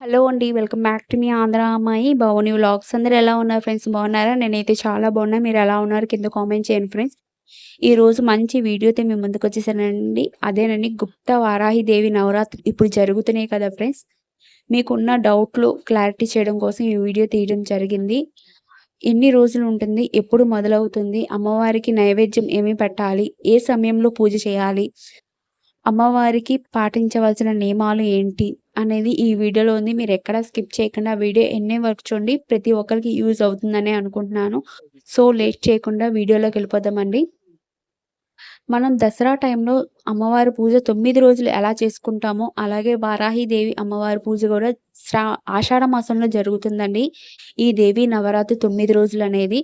Hello అండి welcome back to మీ ఆంధ్ర అమ్మాయి భవని వ్లాగ్స్. అందరు ఎలా ఉన్నారు ఫ్రెండ్స్? బాగున్నారా? నేనైతే చాలా బాగున్నా. మీరు ఎలా ఉన్నారు? కింద కామెంట్ చేయండి ఫ్రెండ్స్. ఈ రోజు మంచి వీడియోతో మేము ముందుకు వచ్చేసానండి. అదేనండి గుప్త వారాహిదేవి నవరాత్రి. ఇప్పుడు జరుగుతున్నాయి కదా ఫ్రెండ్స్. మీకున్న డౌట్లు క్లారిటీ చేయడం కోసం ఈ వీడియో తీయడం జరిగింది. ఎన్ని రోజులు ఉంటుంది? ఎప్పుడు మొదలవుతుంది? అమ్మవారికి నైవేద్యం ఏమి పెట్టాలి? ఏ సమయంలో పూజ చేయాలి? అమ్మవారికి పాటించవలసిన నియమాలు ఏంటి? అనేది ఈ వీడియోలో ఉంది. మీరు ఎక్కడ స్కిప్ చేయకుండా వీడియో ఎన్నే వరకు చూడండి. ప్రతి ఒక్కరికి యూజ్ అవుతుందని అనుకుంటున్నాను. సో లేట్ చేయకుండా వీడియోలోకి వెళ్ళిపోదామండి. మనం దసరా టైంలో అమ్మవారి పూజ తొమ్మిది రోజులు ఎలా చేసుకుంటామో అలాగే వారాహిదేవి అమ్మవారి పూజ కూడా శ్రా ఆషాఢ మాసంలో జరుగుతుందండి. ఈ దేవి నవరాత్రి తొమ్మిది రోజులు అనేది.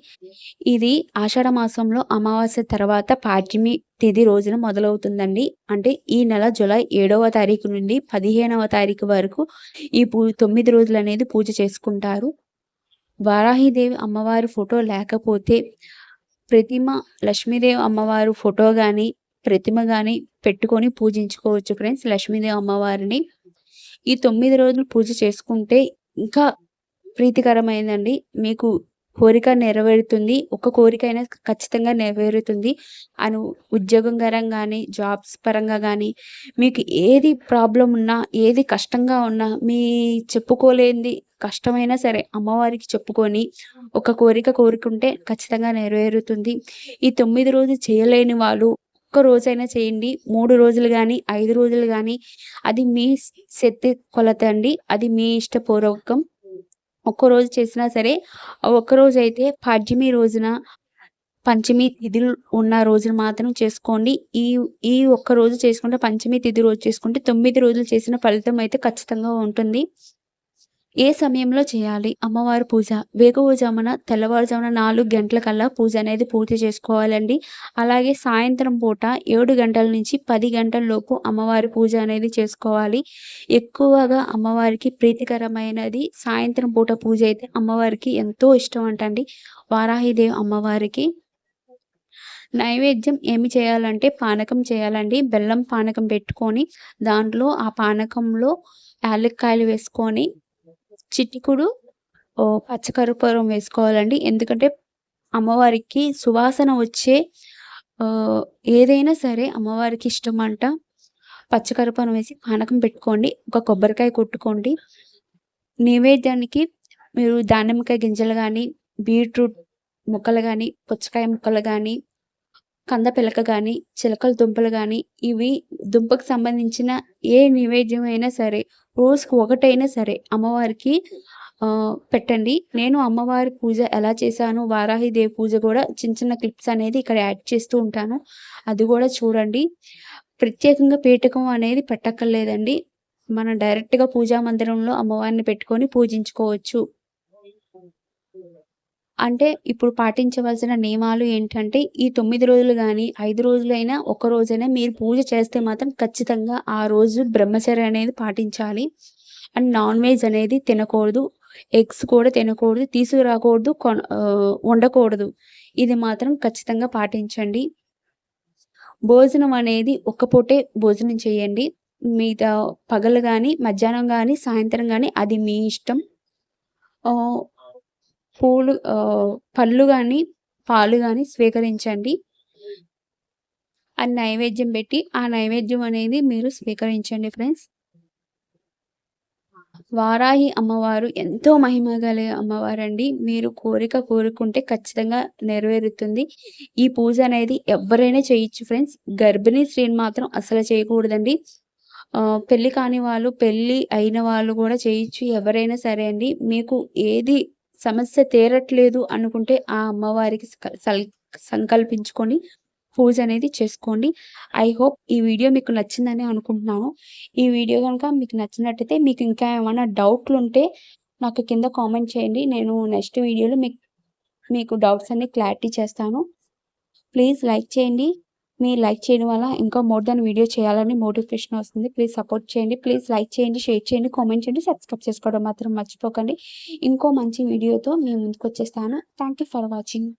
ఇది ఆషాఢ మాసంలో అమావాస్య తర్వాత పాడ్యమి తిది రోజున మొదలవుతుందండి. అంటే ఈ నెల జులై ఏడవ తారీఖు నుండి పదిహేనవ తారీఖు వరకు ఈ పూ తొమ్మిది రోజులు అనేది పూజ చేసుకుంటారు. వారాహిదేవి అమ్మవారి ఫోటో లేకపోతే ప్రతిమ లక్ష్మీదేవి అమ్మవారు ఫోటో కానీ ప్రతిమ కానీ పెట్టుకొని పూజించుకోవచ్చు ఫ్రెండ్స్. లక్ష్మీదేవి అమ్మవారిని ఈ తొమ్మిది రోజులు పూజ చేసుకుంటే ఇంకా ప్రీతికరమైందండి. మీకు కోరిక నెరవేరుతుంది. ఒక కోరిక అయినా ఖచ్చితంగా నెరవేరుతుంది. అను ఉద్యోగం కానీ జాబ్స్ పరంగా కానీ మీకు ఏది ప్రాబ్లం ఉన్నా ఏది కష్టంగా ఉన్నా మీ చెప్పుకోలేనిది కష్టమైనా సరే అమ్మవారికి చెప్పుకొని ఒక కోరిక కోరుకుంటే ఖచ్చితంగా నెరవేరుతుంది. ఈ తొమ్మిది రోజులు చేయలేని వాళ్ళు ఒక్క రోజైనా చేయండి. మూడు రోజులు కానీ ఐదు రోజులు కానీ అది మీ శక్తి కొలత అండి. అది మీ ఇష్టపూర్వకం. ఒక్కరోజు చేసినా సరే ఒక్కరోజు అయితే పాడ్యమి రోజున పంచమి తిథులు ఉన్న రోజున మాత్రం చేసుకోండి. ఈ ఈ ఒక్క రోజు చేసుకుంటే పంచమి తిథి రోజు చేసుకుంటే తొమ్మిది రోజులు చేసిన ఫలితం అయితే ఖచ్చితంగా ఉంటుంది. ఏ సమయంలో చేయాలి? అమ్మవారి పూజ. వేకువజామున తెల్లవారుజామున నాలుగు గంటల కల్లా పూజ అనేది పూర్తి చేసుకోవాలండి. అలాగే సాయంత్రం పూట ఏడు గంటల నుంచి పది గంటల లోపు అమ్మవారి పూజ అనేది చేసుకోవాలి. ఎక్కువగా అమ్మవారికి ప్రీతికరమైనది సాయంత్రం పూట పూజ అయితే అమ్మవారికి ఎంతో ఇష్టం అంటండి. వారాహిదేవి అమ్మవారికి. నైవేద్యం ఏమి చేయాలంటే పానకం చేయాలండి. బెల్లం పానకం పెట్టుకొని దాంట్లో ఆ పానకంలో యాలక్కాయలు వేసుకొని చిటికుడు పచ్చకర్పూరం వేసుకోవాలండి. ఎందుకంటే అమ్మవారికి సువాసన వచ్చే ఏదైనా సరే అమ్మవారికి ఇష్టం అంట పచ్చకర్పూరం వేసి పానకం పెట్టుకోండి. ఒక కొబ్బరికాయ కొట్టుకోండి. నైవేద్యానికి మీరు దానిమ్మకాయ గింజలు కానీ బీట్రూట్ ముక్కలు కానీ పుచ్చకాయ ముక్కలు కానీ కంద పిలక కానీ చిలకల దుంపలు కానీ ఇవి దుంపకు సంబంధించిన ఏ నైవేద్యం అయినా సరే రోజుకు ఒకటైనా సరే అమ్మవారికి పెట్టండి. నేను అమ్మవారి పూజ ఎలా చేశాను వారాహిదేవి పూజ కూడా చిన్న చిన్న క్లిప్స్ అనేది ఇక్కడ యాడ్ చేస్తూ ఉంటాను. అది కూడా చూడండి. ప్రత్యేకంగా పీఠకం అనేది పెట్టక్కర్లేదండి. మనం డైరెక్ట్గా పూజా మందిరంలో అమ్మవారిని పెట్టుకొని పూజించుకోవచ్చు. అంటే ఇప్పుడు పాటించవలసిన నియమాలు ఏంటంటే ఈ తొమ్మిది రోజులు కానీ ఐదు రోజులైనా ఒక రోజైనా మీరు పూజ చేస్తే మాత్రం ఖచ్చితంగా ఆ రోజు బ్రహ్మచర్య అనేది పాటించాలి. అండ్ నాన్ వెజ్ అనేది తినకూడదు. ఎగ్స్ కూడా తినకూడదు. తీసుకురాకూడదు. వండకూడదు. ఇది మాత్రం ఖచ్చితంగా పాటించండి. భోజనం అనేది ఒక్క పూటే భోజనం చేయండి. మిగతా పగలు కానీ మధ్యాహ్నం కానీ సాయంత్రం కానీ అది మీ ఇష్టం. పూలు పళ్ళు కానీ పాలు కానీ స్వీకరించండి. ఆ నైవేద్యం పెట్టి ఆ నైవేద్యం అనేది మీరు స్వీకరించండి ఫ్రెండ్స్. వారాహి అమ్మవారు ఎంతో మహిమ గల అమ్మవారండి. మీరు కోరిక కోరుకుంటే ఖచ్చితంగా నెరవేరుతుంది. ఈ పూజ అనేది ఎవరైనా చేయొచ్చు ఫ్రెండ్స్. గర్భిణీ స్త్రీని మాత్రం అసలు చేయకూడదండి. పెళ్ళి కాని వాళ్ళు పెళ్ళి అయిన వాళ్ళు కూడా చేయొచ్చు ఎవరైనా సరే అండి. మీకు ఏది సమస్య తీరట్లేదు అనుకుంటే ఆ అమ్మవారికి సంకల్పించుకొని పూజ అనేది చేసుకోండి. ఐ హోప్ ఈ వీడియో మీకు నచ్చిందని అనుకుంటున్నాను. ఈ వీడియో కనుక మీకు నచ్చినట్టయితే మీకు ఇంకా ఏమైనా డౌట్లు ఉంటే నాకు కింద కామెంట్ చేయండి. నేను నెక్స్ట్ వీడియోలో మీకు మీకు డౌట్స్ అన్ని క్లారిటీ చేస్తాను. ప్లీజ్ లైక్ చేయండి. మీరు లైక్ చేయడం వల్ల ఇంకా మోర్ దాన్ వీడియో చేయాలని మోటివేషన్ వస్తుంది. ప్లీజ్ సపోర్ట్ చేయండి. ప్లీజ్ లైక్ చేయండి షేర్ చేయండి కామెంట్ చేయండి సబ్స్క్రైబ్ చేసుకోవడం మాత్రం మర్చిపోకండి. ఇంకో మంచి వీడియోతో మేము ముందుకు వచ్చేస్తాను. Thank for watching.